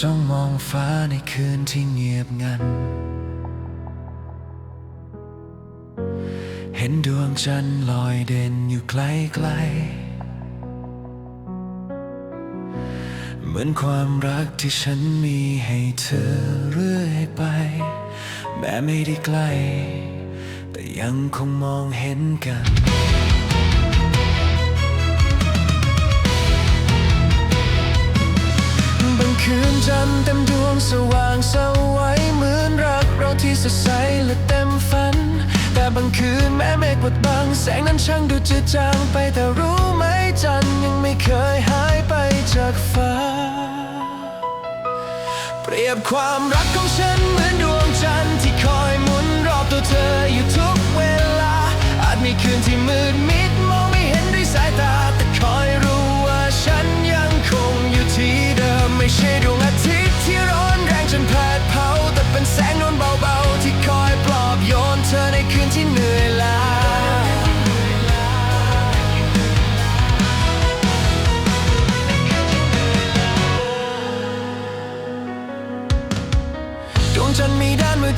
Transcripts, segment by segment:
จ้องมองฟ้าในคืนที่เงียบงัน เห็นดวงจันทร์ลอยเด่นอยู่ไกลๆ เหมือนความรักที่ฉันมีให้เธอเรื่อยไป แม้ไม่ได้ใกล้ แต่ยังคงมองเห็นกัน บางคืนแม้เมฆบดบัง แสงนั้นช่างดูจืดจางไปแต่รู้ไหมจันยังไม่เคยหายไปจากฟ้า เปรียบความรักของฉันเหมือนดวงจันทร์ที่คอยหมุนรอบตัวเธออยู่ทุกเวลา อาจมีคืนที่มืดมิด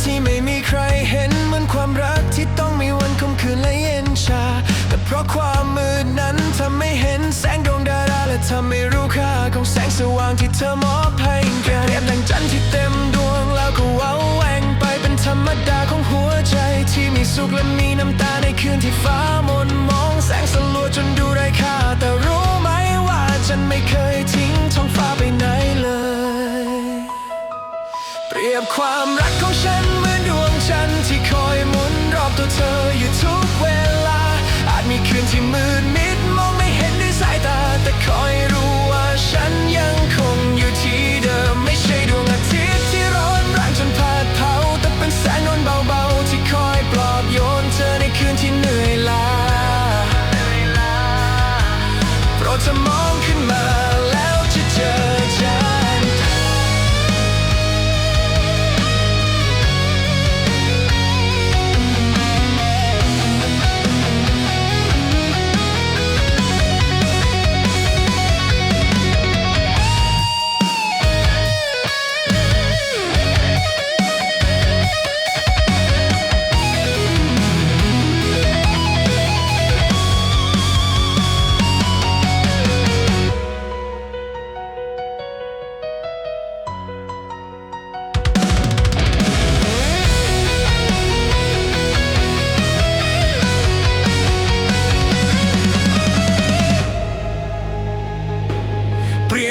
ที่ไม่มีใครเห็นเหมือนความรักที่ต้องมีวันคมคืนและเย็นชา แต่เพราะความมืดนั้นทำไม่เห็นแสงดวงดาราและทำไม่รู้ค่าของแสงสว่างที่เธอมอบให้กันเปรียบดังจันทร์ที่เต็มดวงแล้วก็ว้าแหวงไปเป็นธรรมดาของหัวใจที่มีสุขและมีน้ำตาในคืนที่ฟ้ามนมองแสงสลัวจนดูไร้ค่าแต่รู้ไหมว่าฉันไม่เคยทิ้งท้องฟ้าไปไหนเลย เปรียบความรักของฉัน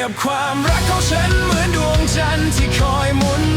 ับความรักของฉันเหมือนดวงจันทร์ที่คอยหมุน